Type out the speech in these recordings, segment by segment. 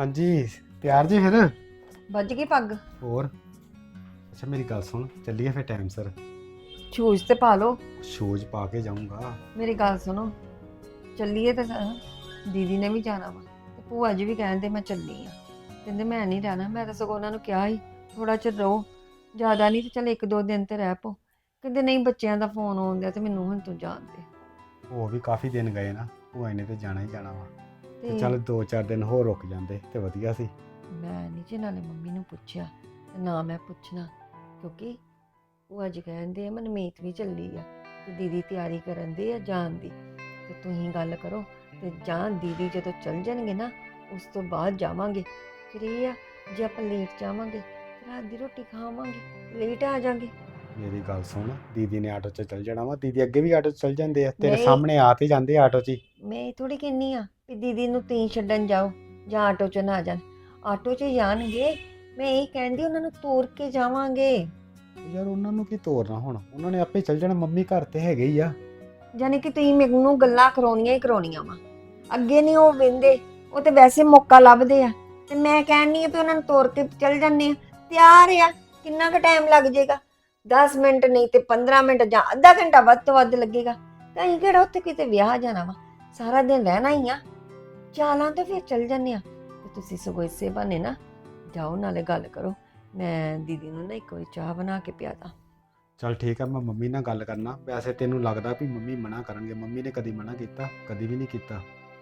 ਹਾਂਜੀ ਤਿਆਰ ਜੀ ਫਿਰ? ਵੱਜ ਗਈ ਪੱਗ? ਹੋਰ? ਅੱਛਾ ਮੇਰੀ ਗੱਲ ਸੁਣ ਚੱਲੀਏ ਫਿਰ ਟਾਈਮ ਸਰ। ਸ਼ੂਜ਼ ਤੇ ਪਾ ਲਓ। ਸ਼ੂਜ਼ ਪਾ ਕੇ ਜਾਊਂਗਾ। ਮੇਰੀ ਗੱਲ ਸੁਣੋ ਚੱਲੀਏ ਤੇ ਸਹੀ। ਦੀਦੀ ਨੇ ਵੀ ਜਾਣਾ ਵਾ ਤੇ ਭੂਆ ਜੀ ਵੀ ਕਹਿੰਦੇ ਮੈਂ ਚੱਲੀ ਆ। ਕਹਿੰਦੇ ਮੈਂ ਨਹੀਂ ਰਹਿਣਾ ਮੈਂ ਤਾਂ ਸਗੋਂ ਉਹਨਾਂ ਨੂੰ ਕਿਹਾ ਸੀ ਥੋੜਾ ਚਿਰ ਰਹੋ ਜ਼ਿਆਦਾ ਨਹੀਂ ਤੇ ਚੱਲ ਇੱਕ ਦੋ ਦਿਨ ਤੇ ਰਹਿ ਪੋ ਕਹਿੰਦੇ ਨਹੀਂ ਬੱਚਿਆਂ ਦਾ ਫੋਨ ਆਉਂਦਾ ਤੇ ਮੈਨੂੰ ਹੁਣ ਤੂੰ ਜਾਣ ਦੇ ਉਹ ਵੀ ਕਾਫੀ ਦਿਨ ਗਏ ਨਾ ਭੂਆ ਨੇ ਤੇ ਜਾਣਾ ਹੀ ਜਾਣਾ ਵਾ। ਤੇ ਚੱਲ 2-4 ਦਿਨ ਹੋਰ ਰੁਕ ਜਾਂਦੇ ਤੇ ਵਧੀਆ ਸੀ ਮੈਂ ਨਹੀਂ ਜੀ ਨਾਲੇ ਮੰਮੀ ਨੂੰ ਪੁੱਛਿਆ ਤੇ ਨਾ ਮੈਂ ਪੁੱਛਣਾ ਕਿਉਂਕਿ ਉਹ ਅੱਜ ਕਹਿੰਦੇ ਆ ਮਨਮੀਤ ਵੀ ਚੱਲੀ ਆ ਤੇ ਦੀਦੀ ਤਿਆਰੀ ਕਰਨ ਦੇ ਆ ਜਾਣ ਦੀ ਤੇ ਤੁਸੀਂ ਗੱਲ ਕਰੋ ਤੇ ਜਾਣ ਦੀਦੀ ਜਦੋਂ ਚੱਲ ਜਾਣਗੇ ਨਾ ਉਸ ਤੋਂ ਬਾਅਦ ਜਾਵਾਂਗੇ ਫਿਰ ਇਹ ਆ ਜੇ ਆਪਾਂ ਲੇਟ ਜਾਵਾਂਗੇ ਰਾਤ ਦੀ ਰੋਟੀ ਖਾਵਾਂਗੇ ਲੇਟ ਆ ਜਾਾਂਗੇ ਮੇਰੀ ਗੱਲ ਸੁਣ ਦੀਦੀ ਨੇ ਆਟੋ 'ਚ ਚੱਲ ਜਾਣਾ ਵਾ ਦੀਦੀ ਅੱਗੇ ਵੀ ਆਟੋ 'ਚ ਚੱਲ ਜਾਂਦੇ ਆ ਤੇਰੇ ਨਹੀਂ। ਸਾਹਮਣੇ ਆ ਤੇ ਜਾਂਦੇ ਆ ਆਟੋ 'ਚ ਹੀ। ਮੈਂ ਥੋੜੀ ਕਹਿੰਨੀ ਆ ਵੀ ਦੀਦੀ ਨੂੰ ਤੀ ਛੱਡਣ ਜਾਓ ਜਾਂ ਆਟੋ 'ਚ ਨਾ ਜਾਣ। ਆਟੋ 'ਚ ਜਾਣਗੇ ਮੈਂ ਇਹ ਕਹਿੰਦੀ ਉਹਨਾਂ ਨੂੰ ਤੋਰ ਕੇ ਜਾਵਾਂਗੇ। ਯਾਰ ਉਹਨਾਂ ਨੂੰ ਕੀ ਤੋਰਨਾ ਹੁਣ? ਉਹਨਾਂ ਨੇ ਆਪੇ ਚੱਲ ਜਾਣਾ ਮੰਮੀ ਘਰ ਤੇ ਹੈਗੇ ਹੀ ਆ। ਯਾਨੀ ਕਿ ਤੁਸੀਂ ਮੈਨੂੰ ਗੱਲਾਂ ਕਰਾਉਣੀਆਂ ਹੀ ਕਰਾਉਣੀਆਂ ਵਾ। ਅੱਗੇ ਨਹੀਂ ਉਹ ਵਿੰਦੇ ਉਹ ਤੇ ਵੈਸੇ ਮੌਕਾ ਲੱਭਦੇ ਆ। ਤੇ ਮੈਂ ਕਹਿਣੀ ਆ ਵੀ ਉਹਨਾਂ ਨੂੰ ਤੋਰ ਕੇ ਚੱਲ ਜੰਨੇ ਆ। ਤਿਆਰ ਆ ਕਿੰਨਾ ਕੁ ਟਾਈਮ ਲੱਗ ਜਾਏਗਾ? 10 ਮਿੰਟ ਨਹੀਂ ਤੇ 15 ਮਿੰਟ ਜਾਂ ਅੱਧਾ ਘੰਟਾ ਵੱਧ ਤੋਂ ਵੱਧ ਲੱਗੇਗਾ। ਤਾਂ ਅਸੀਂ ਕਿਹੜਾ ਉੱਥੇ ਕਿਤੇ ਵਿਆਹ ਜਾਣਾ ਵਾ? ਸਾਰਾ ਦਿਨ ਰਹਿਣਾ ਹੀ ਆ। ਚਾਲਾਂ ਤੇ ਫਿਰ ਚੱਲ ਜੰਨੇ ਆ। ਤੇ ਤੁਸੀਂ ਸਗੋਂ ਇਸੇ ਬਹਾਨੇ ਨਾ ਜਾਓ ਨਾਲੇ ਗੱਲ ਕਰੋ। ਮੈਂ ਦੀਦੀ ਨੂੰ ਨਾ ਇੱਕ ਵਾਰੀ ਚਾਹ ਬਣਾ ਕੇ ਪਿਆ ਦਾਂ। ਚੱਲ ਠੀਕ ਆ ਮੈਂ ਮੰਮੀ ਨਾਲ ਗੱਲ ਕਰਨਾ। ਵੈਸੇ ਤੈਨੂੰ ਲੱਗਦਾ ਵੀ ਮੰਮੀ ਮਨਾ ਕਰਨਗੇ। ਮੰਮੀ ਨੇ ਕਦੀ ਮਨਾ ਕੀਤਾ ਕਦੀ ਵੀ ਨਹੀਂ ਕੀਤਾ।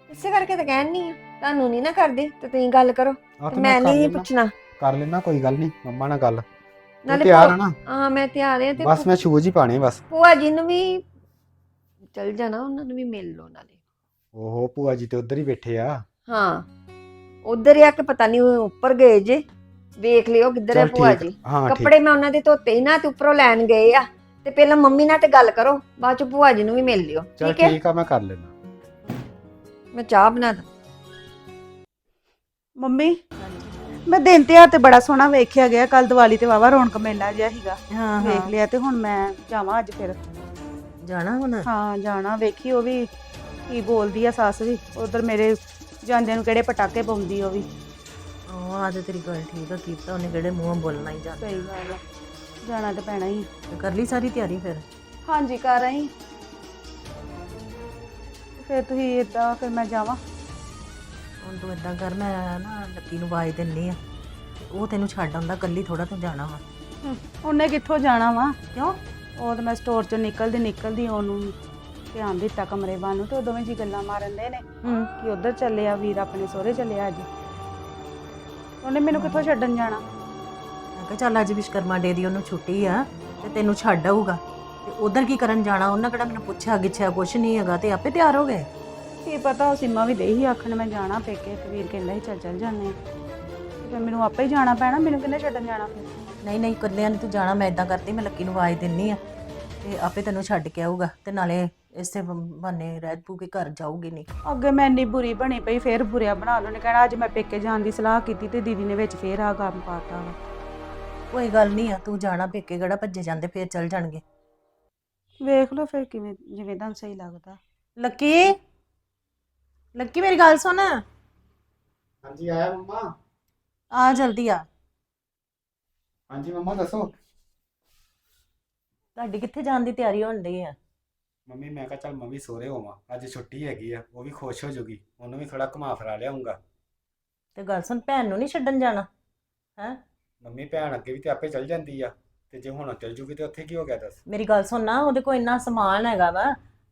ਇਸੇ ਕਰਕੇ ਤਾਂ ਕਹਿਣੀ ਆ। ਤੁਹਾਨੂੰ ਨਹੀਂ ਨਾ ਕਰਦੀ ਤੇ ਤੁਸੀਂ ਗੱਲ ਕਰੋ। ਤੇ ਮੈਂ ਕਰ ਨਹੀਂ ਲੈਨਾ- ਪੁੱਛਣਾ। ਕਰ ਲੈਣਾ ਕੋਈ ਗੱਲ ਨਹੀਂ। ਮੰਮਾ ਨਾਲ ਗੱਲ। ਤੂੰ ਨਾਲੇ ਤਿਆਰ ਆ ਨਾ? ਹਾਂ ਮੈਂ ਤਿਆਰ ਆ ਤੇ ਬਸ ਮੈਂ ਸ਼ੂਜ਼ ਹੀ ਪਾਣੇ ਬਸ। ਭੂਆ ਜੀ ਨੂੰ ਵੀ ਚੱਲ ਜਾਣਾ ਉਹਨਾਂ ਨੂੰ ਵੀ ਮਿਲ ਲਓ ਨਾਲੇ। ਓਹੋ ਭੂਆ ਜੀ ਤੇ ਉਧਰ ਹੀ ਬੈਠੇ ਆ। ਹਾਂ ਉਧਰ ਆ ਕੇ ਪਤਾ ਨਹੀਂ ਉਹ ਉੱਪਰ ਗਏ ਜੇ। ਵੇਖ ਲਿਓ ਕਿੱਧਰ ਹੈ ਚੱਲ ਭੂਆ ਠੀਕ ਜੀ। ਹਾਂ ਠੀਕ। ਕੱਪੜੇ ਮੈਂ ਉਹਨਾਂ ਦੇ ਧੋਤੇ ਹੀ ਨਾ ਤੇ ਉੱਪਰੋਂ ਲੈਣ ਗਏ ਆ। ਤੇ ਪਹਿਲਾਂ ਮੰਮੀ ਨਾਲ ਤੇ ਗੱਲ ਕਰੋ ਬਾਅਦ ਚ ਭੂਆ ਜੀ ਨੂੰ ਵੀ ਮਿਲ ਲਿਓ। ਚੱਲ ਠੀਕ ਹੈ? ਠੀਕ ਆ ਮੈਂ ਕਰ ਲੈਣਾ ਮੈਂ ਚਾਹ ਬਣਾ ਦਾਂ। ਮੰਮੀ ਮੈਂ ਦਿਨ ਤਿਉਹਾਰ ਤੇ ਬੜਾ ਸੋਹਣਾ ਵੇਖਿਆ ਗਿਆ। ਕੱਲ ਦੀਵਾਲੀ ਤੇ ਵਾਵਾ ਰੌਣਕ ਮੇਲਾ ਜਿਹਾ ਸੀਗਾ। ਹਾਂ। ਵੇਖ ਲਿਆ ਤੇ ਹੁਣ ਮੈਂ ਜਾਵਾਂ ਅੱਜ ਫਿਰ। ਜਾਣਾ ਹੁਣ? ਹਾਂ ਜਾਣਾ। ਵੇਖੀ ਉਹ ਵੀ ਕੀ ਬੋਲਦੀ ਆ ਸੱਸ ਵੀ ਉਧਰ ਮੇਰੇ ਜਾਂਦਿਆਂ ਨੂੰ ਕਿਹੜੇ ਪਟਾਕੇ ਪਾਉਂਦੀ ਉਹ ਵੀ। ਉਹ ਆ ਤੇ ਤੇਰੀ ਗੱਲ ਠੀਕ ਆ ਕੀਤਾ ਉਹਨੇ ਕਿਹੜੇ ਮੂੰਹੋਂ ਬੋਲਣਾ ਹੀ ਜਾਂਦਾ। ਸਹੀ ਗੱਲ ਆ। ਜਾਣਾ ਤੇ ਪੈਣਾ ਹੀ। ਤੇ ਕਰ ਲਈ ਸਾਰੀ ਤਿਆਰੀ ਫਿਰ? ਹਾਂਜੀ ਕਰ ਰਹੀ ਫਿਰ ਤੁਸੀਂ ਇਦਾਂ ਫਿਰ ਮੈਂ ਜਾਵਾਂ। ਹੁਣ ਤੂੰ ਇਦਾਂ ਕਰ ਮੈਂ ਨਾ ਲੱਕੀ ਨੂੰ ਆਵਾਜ਼ ਦਿੰਨੀ ਆ। ਉਹ ਤੈਨੂੰ ਛੱਡ ਆਉਂਦਾ ਕੱਲੀ ਥੋੜਾ ਤੂੰ ਜਾਣਾ ਵਾ। ਉਹਨੇ ਕਿੱਥੋਂ ਜਾਣਾ ਵਾ? ਕਿਉਂ? ਉਹ ਤਾਂ ਮੈਂ ਸਟੋਰ ਚੋਂ ਨਿਕਲਦੀ ਨਿਕਲਦੀ ਉਹਨੂੰ ਧਿਆਨ ਦਿੱਤਾ ਕਮਰੇ ਵੱਲ ਨੂੰ ਤੇ ਉਹ ਦੋਵੇਂ ਜੀ ਗੱਲਾਂ ਮਾਰਨ ਦੇ ਨੇ ਹੂੰ। ਕਿ ਉਧਰ ਚੱਲਿਆ ਵੀਰ ਆਪਣੇ ਸਹੁਰੇ ਚੱਲਿਆ ਅੱਜ। ਉਹਨੇ ਮੈਨੂੰ ਕਿੱਥੋਂ ਛੱਡਣ ਜਾਣਾ? ਮੈਂ ਕਿਹਾ ਚੱਲ ਅੱਜ ਵਿਸ਼ਕਰਮਾ ਡੇ ਦੀ ਉਹਨੂੰ ਛੁੱਟੀ ਆ ਤੇ ਤੈਨੂੰ ਛੱਡ ਆਊਗਾ। ਤੇ ਉਧਰ ਕੀ ਕਰਨ ਜਾਣਾ? ਉਹਨਾਂ ਕਿਹੜਾ ਮੈਨੂੰ ਪੁੱਛਿਆ ਗਿੱਛਿਆ ਕੁਛ ਨਹੀਂ ਹੈਗਾ ਤੇ ਆਪੇ ਤਿਆਰ ਹੋ ਗਏ। ਕੀ ਪਤਾ ਉਹ ਸੀਮਾ ਵੀ ਦੇਹੀ ਆਖਣ ਮੈਂ ਜਾਣਾ ਪੇਕੇ ਤੇ ਵੀਰ ਕਹਿੰਦਾ ਸੀ ਚੱਲ ਚੱਲ ਜਾਂਦੇ ਆ। ਤੇ ਫਿਰ ਮੈਨੂੰ ਆਪੇ ਹੀ ਜਾਣਾ ਪੈਣਾ ਮੈਨੂੰ ਕਿੰਨੇ ਛੱਡਣ ਜਾਣਾ ਫਿਰ? ਨਹੀਂ ਨਹੀਂ ਇਕੱਲਿਆਂ ਨਹੀਂ ਤੂੰ ਜਾਣਾ ਮੈਂ ਇਦਾਂ ਕਰਦੀ ਮੈਂ ਲੱਕੀ ਨੂੰ ਆਵਾਜ਼ ਦਿੰਨੀ ਆ। ਤੇ ਆਪੇ ਤੈਨੂੰ ਛੱਡ ਕੇ ਆਊਗਾ ਤੇ ਨਾਲੇ ਇਸੇ ਬਹਾਨੇ ਰਹਿ ਪੂ ਕੇ ਘਰ ਜਾਊਗੀ ਨਹੀਂ। ਅੱਗੇ ਮੈਂ ਇੰਨੀ ਬੁਰੀ ਬਣੀ ਪਈ ਫੇਰ ਬੁਰਿਆ ਬਣਾ ਲਓ। ਨੇ ਕਹਿਣਾ ਅੱਜ ਮੈਂ ਪੇਕੇ ਜਾਣ ਦੀ ਸਲਾਹ ਕੀਤੀ ਤੇ ਦੀਦੀ ਨੇ ਵਿੱਚ ਫੇਰ ਆ ਕੰਮ ਪਾਤਾ ਵਾ। ਕੋਈ ਗੱਲ ਨਹੀਂ ਆ ਤੂੰ ਜਾਣਾ ਪੇਕੇ ਕਿਹੜਾ ਭੱਜੇ ਜਾਂਦੇ ਫੇਰ ਚੱਲ ਜਾਣਗੇ। ਵੇਖ ਲਓ ਫਿਰ ਕਿਵੇਂ ਜਿਵੇਂ ਤੁਹਾਨੂੰ ਸਹੀ ਲੱਗਦਾ। ਲੱਕੀ? ਲੱਕੀ ਮੇਰੀ ਗੱਲ ਸੁਣ। ਹਾਂਜੀ ਆਇਆ ਮੰਮਾ? ਆ ਜਲਦੀ ਆ। ਹਾਂਜੀ ਮੰਮਾ ਦੱਸੋ। ਤੁਹਾਡੀ ਕਿੱਥੇ ਜਾਣ ਦੀ ਤਿਆਰੀ ਹੋਣ ਡਈ ਆ? ਮੰਮੀ ਮੈਂ ਕਿਹਾ ਚੱਲ ਮੰਮੀ ਸੋਰੇ ਹੋਵਾਂ। ਅੱਜ ਛੁੱਟੀ ਹੈਗੀ ਆ ਉਹ ਵੀ ਖੁਸ਼ ਹੋ ਜੂਗੀ। ਉਹਨੂੰ ਵੀ ਥੋੜਾ ਘੁਮਾ ਫਿਰਾ ਲਿਆਉਂਗਾ ਤੇ ਗੱਲ ਸੁਣ ਭੈਣ ਨੂੰ ਨਹੀਂ ਛੱਡਣ ਜਾਣਾ? ਹੈ? ਮੰਮੀ ਭੈਣ ਅੱਗੇ ਵੀ ਤੇ ਆਪੇ ਚੱਲ ਜਾਂਦੀ ਆ। ਤੇ ਜੇ ਹੁਣ ਚੱਲ ਜੂਗੀ ਤੇ ਉੱਥੇ ਕੀ ਹੋ ਗਿਆ ਦੱਸ? ਮੇਰੀ ਗੱਲ ਸੁਣ ਨਾ ਉਹਦੇ ਕੋਲ ਇੰਨਾ ਸਮਾਨ ਹੈਗਾ ਵਾ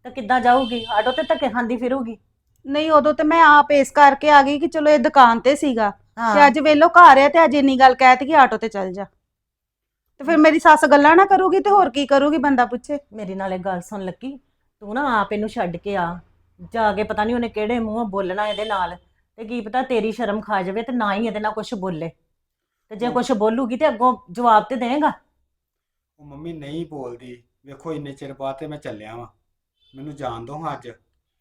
ਤਾਂ ਕਿੱਦਾਂ ਜਾਊਗੀ? ਆਟੋ ਤੇ ਧੱਕੇ ਖਾਂਦੀ ਫਿਰੂਗੀ। ਨਹੀਂ ਉਦੋਂ ਤੇ ਮੈਂ ਆਪ ਇਸ ਕਰਕੇ ਆ ਗਈ ਕਿ ਚਲੋ ਇਹ ਦੁਕਾਨ ਤੇ ਸੀਗਾ। ਤੇ ਅੱਜ ਵੇਲੋ ਘਰ ਆ ਤੇ ਅੱਜ ਇੰਨੀ ਗੱਲ ਕਹਿਤੀ ਕਿ ਆਟੋ ਤੇ ਚੱਲ ਜਾ। ਤੇ ਫਿਰ ਮੇਰੀ ਸੱਸ ਗੱਲਾਂ ਨਾ ਕਰੂਗੀ ਤੇ ਹੋਰ ਕੀ ਕਰੂਗੀ ਬੰਦਾ ਪੁੱਛੇ। ਮੇਰੀ ਨਾਲ ਗੱਲ ਸੁਣ ਲੱਕੀ ਤੂੰ ਨਾ ਆਪ ਇਹਨੂੰ ਛੱਡ ਕੇ ਆ। ਜਾ ਕੇ ਪਤਾ ਨਹੀਂ ਉਹਨੇ ਕਿਹੜੇ ਮੂੰਹੋਂ ਬੋਲਣਾ ਇਹਦੇ ਨਾਲ। ਤੇ ਕੀ ਪਤਾ ਤੇਰੀ ਸ਼ਰਮ ਖਾ ਜਾਵੇ ਤੇ ਨਾ ਹੀ ਇਹਦੇ ਨਾਲ ਕੁਝ ਬੋਲੇ। ਤੇ ਜੇ ਕੁਝ ਬੋਲੂਗੀ ਤੇ ਅੱਗੋਂ ਜਵਾਬ ਤੇ ਦੇਗਾ ਉਹ ਮੰਮੀ ਨਹੀਂ ਬੋਲਦੀ। ਵੇਖੋ ਇੰਨੇ ਚਿਰ ਬਾਅਦ ਤੇ ਮੈਂ ਚੱਲਿਆ ਵਾਂ। ਮੈਨੂੰ ਜਾਣ ਦੋ ਅੱਜ।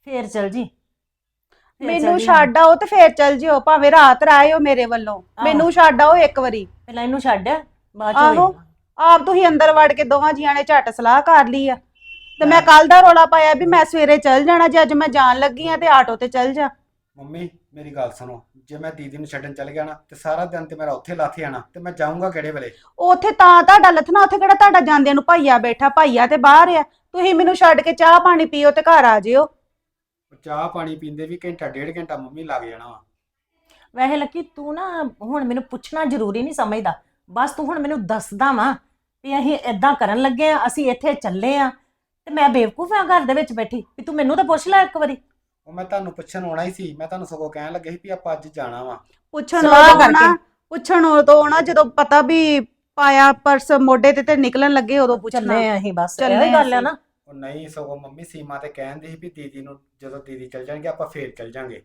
ਫੇਰ ਚਲ ਜੀ। ਫੇਰ ਮੈਨੂੰ ਚੱਲ ਜੀ। ਛੱਡ ਆਓ ਤੇ ਫੇਰ ਚੱਲ ਜਿਓ। ਭਾਵੇਂ ਰਾਤ ਰਾਇਓ ਮੇਰੇ ਵੱਲੋਂ। ਮੈਨੂੰ ਛੱਡ ਆਓ ਇੱਕ ਵਾਰੀ। ਪਹਿਲਾਂ ਇਹਨੂੰ ਛੱਡ। ਬਾਅਦ ਚ ਆਹੋ। ਹੋਏਗਾ। ਆਪ ਤੁਸੀਂ ਅੰਦਰ ਵੜ ਕੇ ਦੋਵਾਂ ਜੀਆਂ ਨੇ ਝੱਟ ਸਲਾਹ ਕਰ ਲਈ ਆ। ਤੇ ਮੈਂ ਕੱਲ ਦਾ ਰੋਲਾ ਪਾਇਆ ਵੀ ਮੈਂ ਸਵੇਰੇ ਚੱਲ ਜਾਣਾ ਜੇ ਅੱਜ ਮੈਂ ਜਾਣ ਲੱਗੀ ਆ ਤੇ ਆਟੋ ਤੇ ਚੱਲ ਜਾ। ਮੰਮੀ ਮੇਰੀ ਗੱਲ ਸੁਣੋ ਜੇ ਮੈਂ ਦੀਦੀ ਨੂੰ ਛੱਡਣ ਚੱਲ ਗਿਆ ਨਾ ਤੇ ਸਾਰਾ ਦਿਨ ਤੇ ਮੇਰਾ ਉੱਥੇ ਲਾਥੇ ਆਣਾ ਤੇ ਮੈਂ ਜਾਊਂਗਾ ਕਿਹੜੇ ਵੇਲੇ? ਉੱਥੇ ਤਾਂ ਤੁਹਾਡਾ ਲੱਥਣਾ ਉੱਥੇ ਕਿਹੜਾ ਤੁਹਾਡਾ ਜਾਂਦਿਆਂ ਨੂੰ ਭਾਈਆ ਬੈਠਾ ਭਾਈਆ ਤੇ ਬਾਹਰ ਆ। ਤੁਸੀਂ ਮੈਨੂੰ ਛੱਡ ਕੇ ਚਾਹ ਪਾਣੀ ਪੀਓ ਤੇ ਘਰ ਆ ਜਿਓ। ਚਾਹ ਪਾਣੀ ਪੀਂਦੇ ਵੀ ਘੰਟਾ ਡੇਢ ਘੰਟਾ ਮੰਮੀ ਲੱਗ ਜਾਣਾ ਵਾ। ਵੈਸੇ ਲੱਕੀ ਤੂੰ ਨਾ ਹੁਣ ਮੈਨੂੰ ਪੁੱਛਣਾ ਜ਼ਰੂਰੀ ਨਹੀਂ ਸਮਝਦਾ। ਬਸ ਤੂੰ ਹੁਣ ਮੈਨੂੰ ਦੱਸਦਾ ਵਾ। ਵੀ ਅਸੀਂ ਇਦਾਂ ਕਰਨ ਲੱਗੇ ਆ ਅਸੀਂ ਇੱਥੇ ਚੱਲੇ ਆ ਤੇ ਮੈਂ ਬੇਵਕੂਫ ਆ ਘਰ ਦੇ ਵਿੱਚ ਬੈਠੀ ਵੀ ਤੂੰ ਮੈਨੂੰ ਤਾਂ ਪੁੱਛ ਲੈ ਇੱਕ ਵਾਰੀ। ਉਹ ਮੈਂ ਤੁਹਾਨੂੰ ਪੁੱਛਣ ਆਉਣਾ ਹੀ ਸੀ ਮੈਂ ਤੁਹਾਨੂੰ ਸਗੋਂ ਕਹਿਣ ਲੱਗੇ ਸੀ ਵੀ ਆਪਾਂ ਅੱਜ ਜਾਣਾ ਵਾ। ਪੁੱਛਣ ਸਲਾਹ ਉਦੋਂ ਨਾ ਕਰਕੇ। ਪੁੱਛਣ ਉਦੋਂ ਨਾ ਜਦੋਂ ਪਤਾ ਵੀ ਪਾਇਆ ਪਰਸ ਮੋਢੇ ਤੇ ਤੇ ਨਿਕਲਣ ਲੱਗੇ ਉਦੋਂ ਪੁੱਛਣਾ। ਚੱਲੇ ਆ ਅਸੀਂ ਬਸ ਚੱਲੇ ਇਹ ਗੱਲ ਆ। ਨਾ। ਉਹ ਨਹੀਂ ਸਗੋਂ ਮੰਮੀ ਸੀਮਾ ਤੇ ਕਹਿੰਦੀ ਸੀ ਵੀ ਦੀਦੀ ਨੂੰ ਜਦੋਂ ਦੀਦੀ ਚੱਲ ਜਾਣਗੇ ਆਪਾਂ ਫੇਰ ਚੱਲ ਜਾਾਂਗੇ।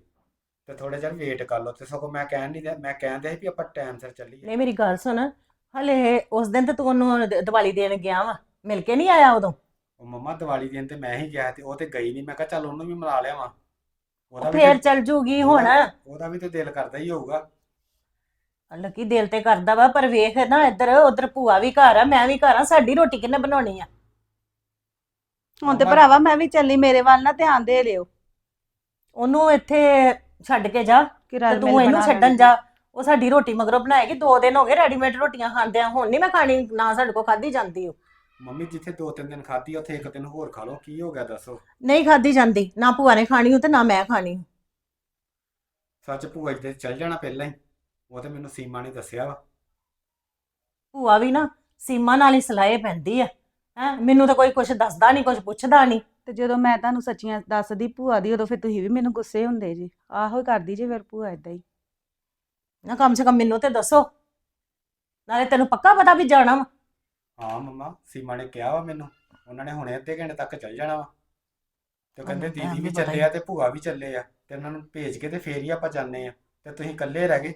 ਤੇ ਥੋੜੇ ਚਿਰ ਵੇਟ ਕਰ ਲਓ ਤੇ ਸਗੋਂ ਮੈਂ ਕਹਿਣ ਨਹੀਂ ਮੈਂ ਕਹਿੰਦੇ ਸੀ ਵੀ ਆਪਾਂ ਟਾਈਮ ਸਿਰ ਚੱਲੀਏ। ਨਹੀਂ ਮੇਰੀ ਗੱਲ ਸੁਣ ਹਲੇ ਉਸ ਦਿਨ ਤੇ ਤੂੰ ਉਹਨੂੰ ਦ- ਦੀਵਾਲੀ ਦੇਣ ਗਿਆ ਵਾ ਮਿਲ ਕੇ ਨਹੀਂ ਆਇਆ ਉਦੋਂ? ਉਹ ਮੰਮਾ ਦੀਵਾਲੀ ਦਿਨ ਤੇ ਮੈਂ ਹੀ ਗਿਆ ਤੇ ਉਹ ਤੇ ਗਈ ਨਹੀਂ ਮੈਂ ਕਿਹਾ ਚੱਲ ਉਹਨੂੰ ਵੀ ਮਿਲਾ ਲਿਆਵਾਂ। ਉਹਦਾ ਵੀ ਫੇਰ ਤੇ- ਚੱਲ ਜੂਗੀ ਹੁਣ। ਉਹਦਾ- ਵੀ ਤੇ ਦਿਲ ਕਰਦਾ ਹੀ ਹੋਊਗਾ। ਲੱਕੀ ਦਿਲ ਤੇ ਕਰਦਾ ਵਾ ਪਰ ਵੇਖ ਨਾ ਇੱਧਰ ਉਧਰ ਭੂਆ ਵੀ ਘਰ ਆ ਮੈਂ ਵੀ ਘਰ ਆ ਸਾਡੀ ਰੋਟੀ ਕਿੰਨੇ ਬਣਾਉਣੀ ਆ? ਹੁਣ ਤੇ ਭਰਾਵਾ ਮੈਂ ਵੀ ਚੱਲੀ ਮੇਰੇ ਵੱਲ ਨਾ ਧਿਆਨ ਦੇ ਲਿਓ। ਉਹਨੂੰ ਇੱਥੇ ਛੱਡ ਕੇ ਜਾ ਕਿ ਤੇ ਰਲ ਤੂੰ ਮਿਲ ਇਹਨੂੰ ਬਣਾ ਛੱਡਣ। ਜਾ। ਉਹ ਸਾਡੀ ਰੋਟੀ ਮਗਰੋਂ ਬਣਾਏਗੀ ਦੋ ਦਿਨ ਹੋ ਗਏ ਰੈਡੀਮੇਡ ਰੋਟੀਆਂ ਖਾਂਦਿਆਂ ਹੁਣ ਨਹੀਂ ਮੈਂ ਖਾਣੀ ਨਾ ਸਾਡੇ ਕੋਲ ਖਾਦੀ ਜਾਂਦੀ ਉਹ। ਮੰਮੀ ਜਿੱਥੇ ਦੋ ਤਿੰਨ ਦਿਨ ਖਾਧੀ ਉੱਥੇ ਇੱਕ ਦਿਨ ਹੋਰ ਖਾ ਲਓ ਕੀ ਹੋ ਗਿਆ ਦੱਸੋ? ਨਹੀਂ ਖਾਦੀ ਜਾਂਦੀ ਨਾ ਭੂਆ ਨੇ ਖਾਣੀ ਉਹ ਤੇ ਨਾ ਮੈਂ ਖਾਣੀ। ਸੱਚ ਭੂਆ ਜੀ ਦੇ ਚੱਲ ਜਾਣਾ ਪਹਿਲਾਂ ਹੀ ਉਹ ਤੇ ਮੈਨੂੰ ਸੀਮਾ ਨੇ ਦੱਸਿਆ ਵਾ। ਭੂਆ ਵੀ ਨਾ ਸੀਮਾ ਨਾਲ ਹੀ ਸਲਾਏ ਪੈਂਦੀ ਆ ਹੈ ਮੈਨੂੰ ਤਾਂ ਕੋਈ ਕੁਝ ਦੱਸਦਾ ਨਹੀਂ ਕੁਝ ਪੁੱਛਦਾ ਨਹੀਂ ਤੇ ਜਦੋਂ ਮੈਂ ਤੁਹਾਨੂੰ ਸੱਚੀਆਂ ਦੱਸਦੀ ਭੂਆ ਦੀ ਉਦੋਂ ਫਿਰ ਤੁਸੀਂ ਵੀ ਮੈਨੂੰ ਗੁੱਸੇ ਹੁੰਦੇ ਜੀ। ਆਹੋ ਹੀ ਕਰਦੀ ਜੇ ਫਿਰ ਭੂਆ ਇਦਾਂ ਹੀ। ਨਾ ਕਮ ਸੇ ਕਮ ਮੈਨੂੰ ਤੇ ਦੱਸੋ। ਨਾਲੇ ਤੈਨੂੰ ਪੱਕਾ ਪਤਾ ਵੀ ਜਾਣਾ ਵਾ। ਹਾਂ ਮੰਮਾ ਸੀਮਾ ਨੇ ਕਿਹਾ ਵਾ ਮੈਨੂੰ। ਉਹਨਾਂ ਨੇ ਹੁਣੇ ਅੱਧੇ ਘੰਟੇ ਤੱਕ ਚੱਲ ਜਾਣਾ ਵਾ। ਤੇ ਕਹਿੰਦੇ ਮੈਨੂੰ ਦੀਦੀ ਵੀ ਪਤਾ ਚੱਲੇ ਆ ਤੇ ਭੂਆ ਵੀ ਚੱਲੇ ਆ। ਤੇ ਉਹਨਾਂ ਨੂੰ ਭੇਜ ਕੇ ਤੇ ਫੇਰ ਹੀ ਆਪਾਂ ਜਾਂਦੇ ਆ। ਤੇ ਤੁਸੀਂ ਇਕੱਲੇ ਰਹਿ ਗਏ।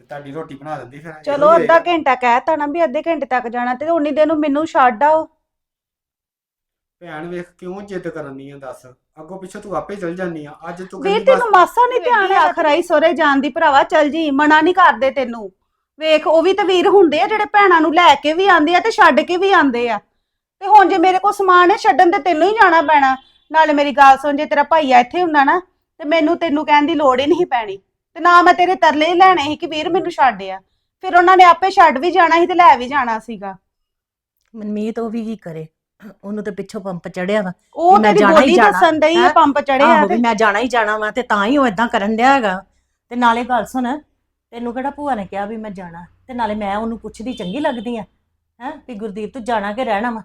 ਤੇ ਤੁਹਾਡੀ ਰੋਟੀ ਬਣਾ ਦਿੰਦੀ ਫਿਰ ਇਹੋ ਚਲੋ ਅੱਧਾ ਹੋਏਗਾ। ਘੰਟਾ ਕਹਿਤਾ ਨਾ ਵੀ ਅੱਧੇ ਘੰਟੇ ਤੱਕ ਜਾਣਾ ਤੇ ਉਨੀ ਦਿਨ ਨੂੰ ਮੈਨੂੰ ਛੱਡ ਆਓ। ਭੈਣ ਵੇਖ ਕਿਉਂ ਜਿੱਦ ਕਰਨੀ ਆ ਦੱਸ। ਅੱਗੋਂ ਪਿੱਛੋਂ ਤੂੰ ਆਪੇ ਚੱਲ ਜਾਨੀ ਆ ਅੱਜ ਤੂੰ ਵੀਰ ਕਹਿੰਦੀ ਤੈਨੂੰ ਬਸ ਮਾਸਾ ਨਹੀਂ ਧਿਆਨ ਆਖਰ। ਆਈ ਸੋਰੇ ਜਾਣ ਦੀ ਭਰਾਵਾ ਚੱਲ ਜੀ ਮਨਾ ਨਹੀਂ ਕਰਦੇ ਤੈਨੂੰ। ਵੇਖ ਉਹ ਵੀ ਤੇ ਵੀਰ ਹੁੰਦੇ ਆ ਜਿਹੜੇ ਭੈਣਾਂ ਨੂੰ ਲੈ ਕੇ ਵੀ ਆਂਦੇ ਆ ਤੇ ਛੱਡ ਕੇ ਵੀ ਆਂਦੇ ਆ। ਤੇ ਹੁਣ ਜੇ ਮੇਰੇ ਕੋਲ ਸਮਾਨ ਹੈ ਛੱਡਣ ਤੇ ਤੈਨੂੰ ਹੀ ਜਾਣਾ ਪੈਣਾ। ਨਾਲੇ ਮੇਰੀ ਗੱਲ ਸੁਣ ਜੇ ਤੇਰਾ ਭਾਈਆ ਇੱਥੇ ਹੁੰਦਾ ਨਾ ਤੇ ਮੈਨੂੰ ਤੈਨੂੰ ਕਹਿਣ ਦੀ ਲੋੜ ਹੀ ਨਹੀਂ ਪੈਣੀ। ਤੇ ਨਾ ਮੈਂ ਤੇਰੇ ਤਰਲੇ ਹੀ ਲੈਣੇ ਸੀ ਕਿ ਵੀਰ ਮੈਨੂੰ ਛੱਡ ਆ। ਫਿਰ ਉਹਨਾਂ ਨੇ ਆਪੇ ਛੱਡ ਵੀ ਜਾਣਾ ਸੀ ਤੇ ਲੈ ਵੀ ਜਾਣਾ ਸੀਗਾ। ਮਨਮੀਤ ਉਹ ਵੀ ਕੀ ਕਰੇ? ਉਹਨੂੰ ਤੇ ਪਿੱਛੋਂ ਪੰਪ ਚੜਿਆ ਵਾ। ਉਹ ਮੈਂ ਤੇਰੀ ਜਾਣਾ ਹੀ ਬੋਲੀ ਜਾਣਾ, ਦੱਸਣ ਡਈ ਆ ਹੈਂ? ਪੰਪ ਚੜਿਆ ਆਹੋ ਤੇ। ਮੈਂ ਜਾਣਾ ਹੀ ਜਾਣਾ ਵਾ ਤੇ ਤਾਂ ਹੀ ਉਹ ਇਦਾਂ ਕਰਨ ਡਿਆ ਹੈਗਾ। ਤੇ ਨਾਲੇ ਗੱਲ ਸੁਣ ਤੈਨੂੰ ਕਿਹੜਾ ਭੂਆ ਨੇ ਕਿਹਾ ਵੀ ਮੈਂ ਜਾਣਾ? ਤੇ ਨਾਲੇ ਮੈਂ ਉਹਨੂੰ ਪੁੱਛਦੀ ਚੰਗੀ ਲੱਗਦੀ ਆ ਹੈ? ਵੀ ਗੁਰਦੀਪ ਤੂੰ ਜਾਣਾ ਕਿ ਰਹਿਣਾ ਵਾ?